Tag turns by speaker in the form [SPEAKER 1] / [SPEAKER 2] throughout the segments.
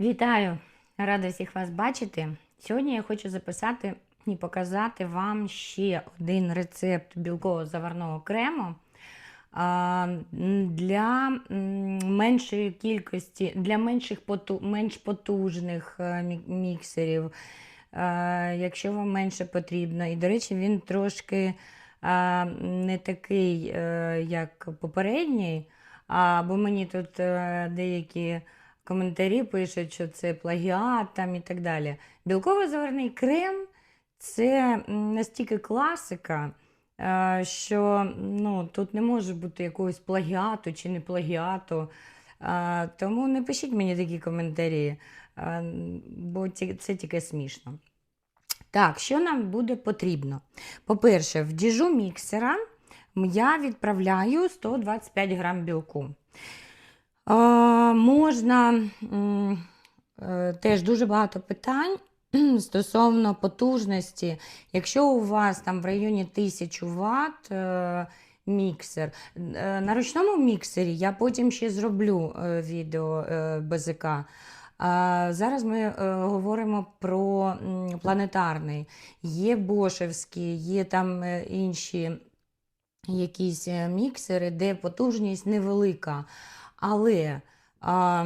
[SPEAKER 1] Вітаю! Рада всіх вас бачити. Сьогодні я хочу записати і показати вам ще один рецепт білково заварного крему для меншої кількості, для менших менш потужних е, міксерів, е, якщо вам менше потрібно. І, до речі, він трошки не такий, е, як попередній, бо мені тут е, деякі коментарі пишуть, що це плагіат там і так далі. Білково заварний крем це настільки класика, е, що ну, тут не може бути якогось плагіату чи не плагіату. Е, Тому не пишіть мені такі коментарі, е, бо це тільки смішно. Так, що нам буде потрібно? По-перше, в діжу міксера я відправляю 125 грам білку. Можна е, теж дуже багато питань стосовно потужності. Якщо у вас там в районі 1000 Вт е, міксер, е, на ручному міксері я потім ще зроблю відео БЗК. Зараз ми говоримо про планетарний. Є бошевські, є там інші якісь міксери, де потужність невелика. Але а,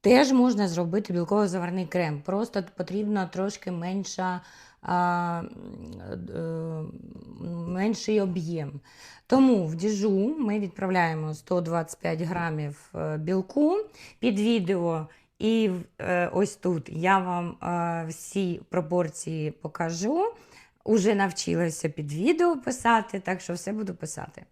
[SPEAKER 1] теж можна зробити білково-заварний крем. Просто потрібно трошки менша, а, е, менший об'єм. Тому в діжу ми відправляємо 125 грамів е, білку. Під відео і е, ось тут я вам всі пропорції покажу. Уже навчилася під відео писати, так що все буду писати.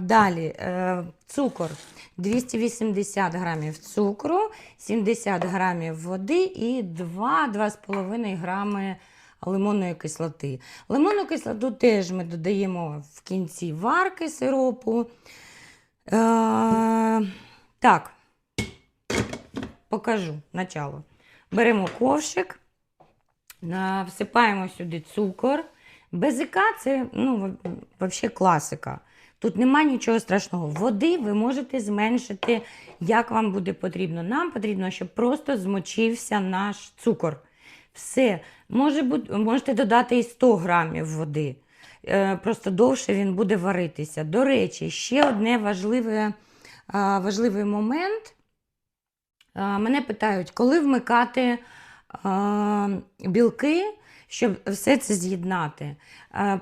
[SPEAKER 1] Далі е, цукор 280 грамів цукру, 70 грамів води і 2-2,5 грами лимонної кислоти. Лимонну кислоту теж ми додаємо в кінці варки сиропу. Е, так, покажу начало. Беремо ковшик, всипаємо сюди цукор. БЗК це ну, взагалі класика. Тут нема нічого страшного. Води ви можете зменшити, як вам буде потрібно. Нам потрібно, щоб просто змочився наш цукор. Все. Може можете додати і 100 грамів води. Е, Просто довше він буде варитися. До речі, ще одне важливе, важливий момент. Мене питають, коли вмикати білки, щоб все це з'єднати.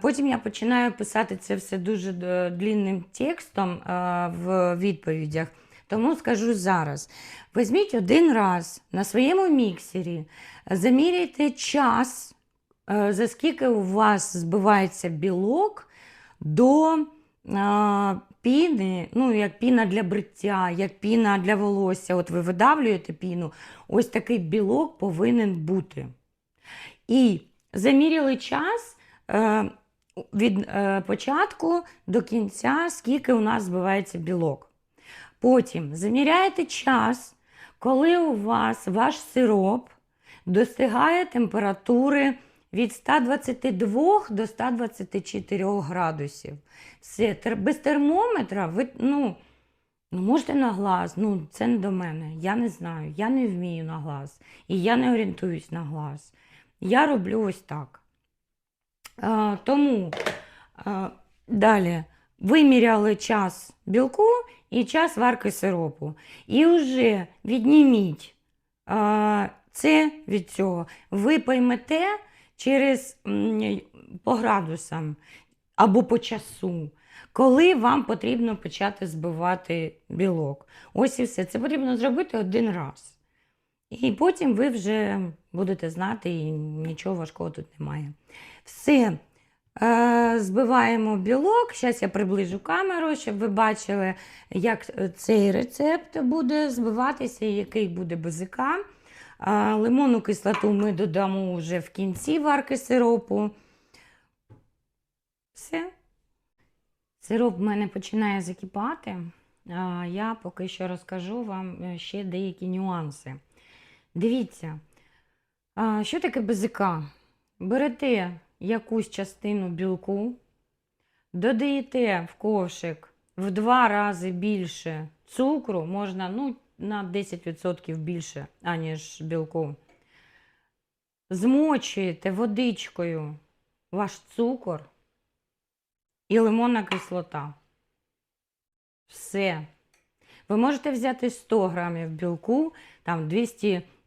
[SPEAKER 1] Потім я починаю писати це все дуже е, длінним текстом в відповідях. Тому скажу зараз: візьміть один раз на своєму міксері, заміряйте час, е, за скільки у вас збивається білок до піни, ну, як піна для бриття, як піна для волосся. От ви видавлюєте піну, ось такий білок повинен бути. І заміряли час е, від е, початку до кінця, скільки у нас збивається білок. Потім заміряєте час, коли у вас ваш сироп достигає температури від 122 до 124 градусів. Все, без термометра ви ну, ну, можете на глаз, ну це не до мене. Я не знаю, я не вмію на глаз. І я не орієнтуюсь на глаз. Я роблю ось так. А, тому а, далі виміряли час білку і час варки сиропу. І вже відніміть а, це від цього. Ви поймете через по градусам або по часу, коли вам потрібно почати збивати білок. Ось і все. Це потрібно зробити один раз. І потім ви вже будете знати, і нічого важкого тут немає. Все. Е, Збиваємо білок. Зараз я приближу камеру, щоб ви бачили, як е, цей рецепт буде збиватися і який буде БЗК. Е, Лимонну кислоту ми додамо вже в кінці варки сиропу. Все. Сироп в мене починає закипати. Я поки що розкажу вам е, ще деякі нюанси. Дивіться, а, що таке БЗК? Берете якусь частину білку, додаєте в кошик в два рази більше цукру, можна ну, на 10% більше, аніж білку. Змочуєте водичкою ваш цукор і лимонна кислота. Все. Ви можете взяти 100 грамів білку, там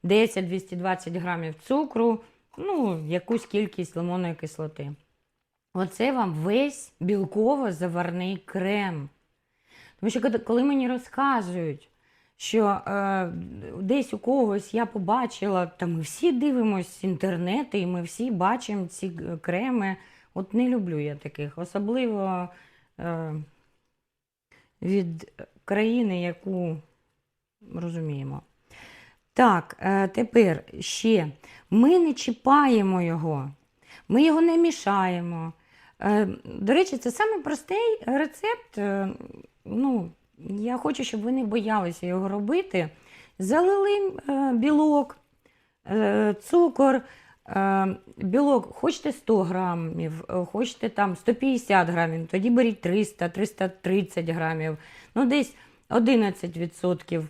[SPEAKER 1] 210-220 грамів цукру, ну, якусь кількість лимонної кислоти. Оце вам весь білково-заварний крем. Тому що коли- мені розказують, що е, десь у когось я побачила, та ми всі дивимось інтернети, і ми всі бачимо ці е, креми. От не люблю я таких, особливо е, від країни, яку розуміємо. Так, е, тепер ще ми не чіпаємо його, ми його не мішаємо. Е, До речі, це самий простий рецепт. е, Ну, я хочу, щоб ви не боялися його робити. Залили білок, цукор, білок, хочете 100 грамів, хочете там 150 грамів, тоді беріть 300, 330 грамів, ну десь 11%.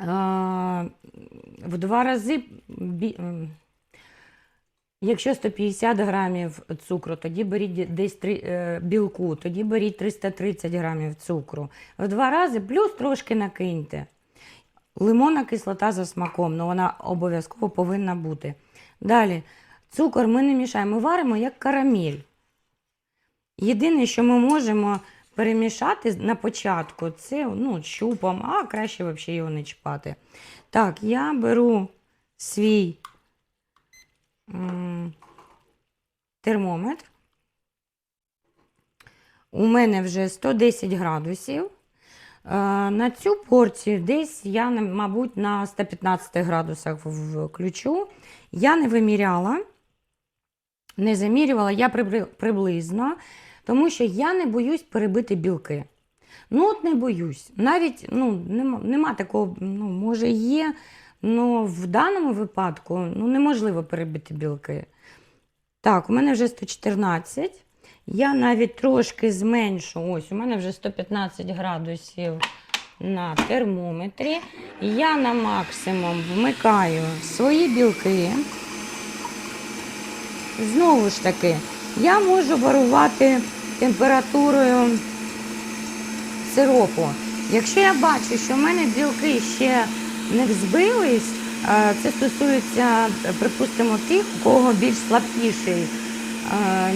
[SPEAKER 1] В два рази Якщо 150 грамів цукру, тоді беріть десь е, білку, тоді беріть 330 грамів цукру. В два рази, плюс трошки накиньте. Лимонна кислота за смаком, ну вона обов'язково повинна бути. Далі, цукор ми не мішаємо, ми варимо як карамель. Єдине, що ми можемо перемішати на початку, це ну, щупом, а краще взагалі його не чіпати. Так, я беру свій термометр. У мене вже 110 градусів. Е, На цю порцію десь я, мабуть, на 115 градусах включу. Я не виміряла, не замірювала, я приблизно, тому що я не боюсь перебити білки. Ну, от не боюсь. Навіть ну, нема, нема такого, ну, може, є, але в даному випадку ну, неможливо перебити білки. Так, у мене вже 114. Я навіть трошки зменшу. Ось, у мене вже 115 градусів на термометрі. Я на максимум вмикаю свої білки. Знову ж таки, я можу варувати температурою сиропу. Якщо я бачу, що в мене білки ще не взбились, це стосується, припустимо, тих, у кого більш слабкіший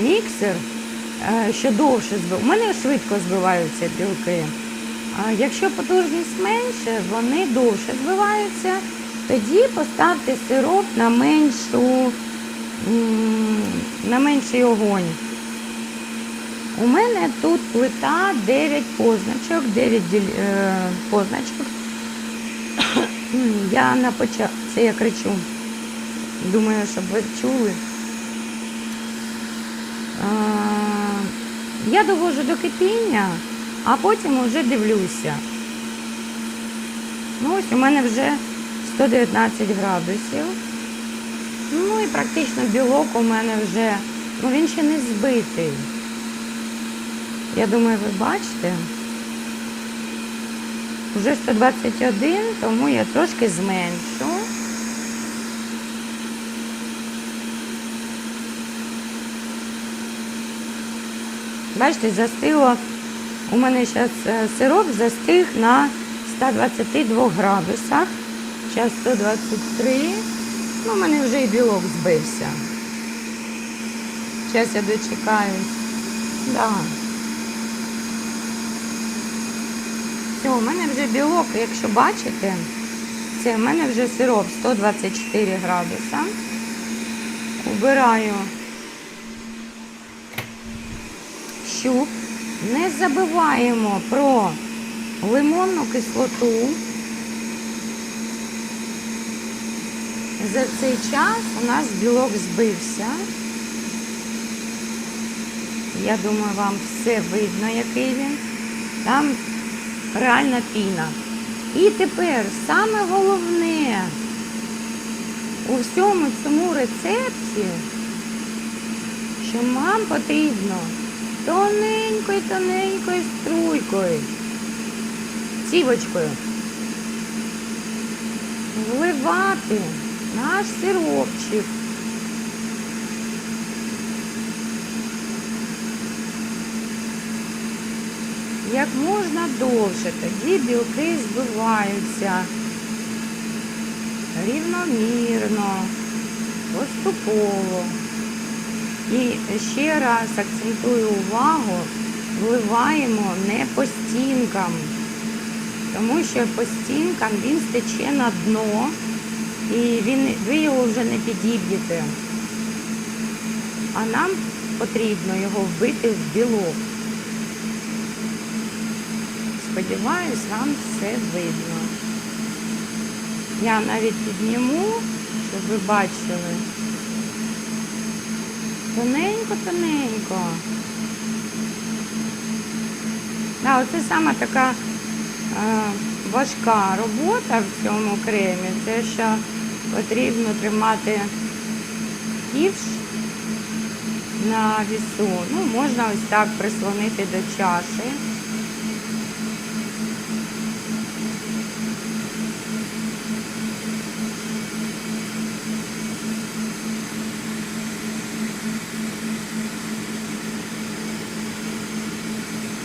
[SPEAKER 1] міксер, що довше збив. У мене швидко збиваються білки. Якщо потужність менше, вони довше збиваються, тоді поставте сироп на меншу, на менший огонь. У мене тут плита 9 позначок, 9 діл- е, позначок. Я на початку, це я кричу. Думаю, щоб ви чули. Я довожу до кипіння, а потім вже дивлюся. Ну, ось у мене вже 119 градусів. Ну і практично білок у мене вже, ну він ще не збитий. Я думаю, ви бачите. Вже 121, тому я трошки зменшу. Бачите, застило. У мене зараз сироп застиг на 122 градусах. Зараз 123. Ну, у мене вже і білок збився. Зараз я дочекаюсь. Да. Все, у мене вже білок, якщо бачите, це в мене вже сироп 124 градуса. Убираю щуп. Не забуваємо про лимонну кислоту. За цей час у нас білок збився. Я думаю, вам все видно, який він. Там реальна піна. І тепер саме головне у всьому цьому рецепті, що нам потрібно тоненькою, тоненькою струйкою, цівочкою вливати наш сиропчик. Як можна довше, тоді білки збиваються рівномірно, поступово. І ще раз акцентую увагу, вливаємо не по стінкам, тому що по стінкам він стече на дно і він, ви його вже не підіб'єте. А нам потрібно його вбити в білок. Сподіваюсь, вам все видно. Я навіть підніму, щоб ви бачили. Тоненько-тоненько. А оце саме така е, важка робота в цьому кремі. Це що потрібно тримати ківш на вісу. Ну, можна ось так прислонити до чаші.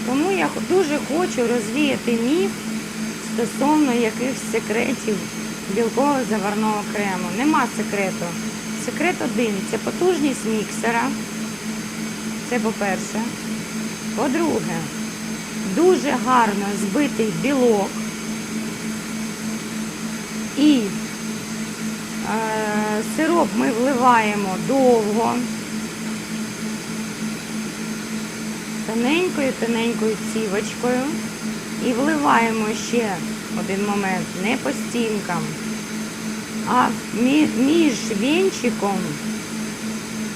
[SPEAKER 1] Тому я дуже хочу розвіяти міф стосовно якихось секретів білкового заварного крему. Нема секрету. Секрет один це потужність міксера. Це по-перше. По-друге, дуже гарно збитий білок. І е, сироп ми вливаємо довго. тоненькою, тоненькою цівочкою. І вливаємо ще один момент, не по стінкам, а між вінчиком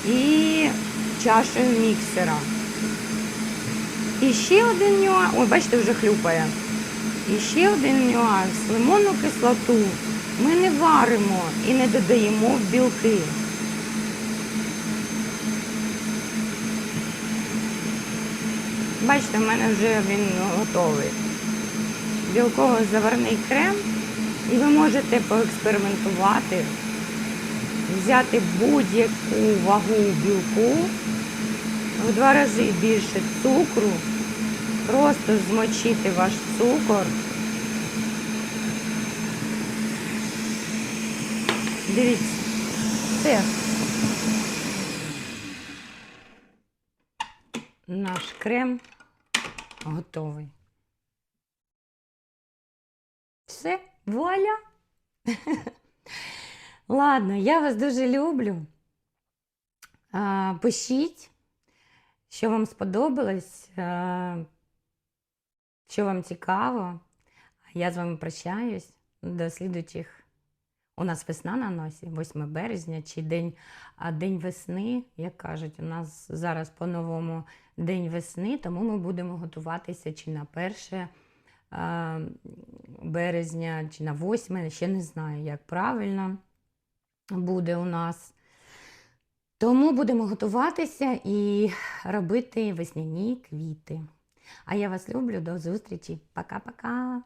[SPEAKER 1] і чашею міксера. І ще один нюанс, ой, бачите, вже хлюпає. І ще один нюанс. Лимонну кислоту ми не варимо і не додаємо в білки. Бачите, в мене вже він готовий. Білково-заварний крем. І ви можете поекспериментувати, взяти будь-яку вагу білку, в два рази більше цукру, просто змочити ваш цукор. Дивіться, все. Наш крем готовий. Все, вуаля. Ладно, я вас дуже люблю. А, пишіть, що вам сподобалось, а, що вам цікаво. Я з вами прощаюсь до слідучих. У нас весна на носі, 8 березня, чи день, а день весни, як кажуть, у нас зараз по-новому день весни, тому ми будемо готуватися чи на 1 а, березня, чи на 8, ще не знаю, як правильно буде у нас. Тому будемо готуватися і робити весняні квіти. А я вас люблю, до зустрічі. Пока-пока.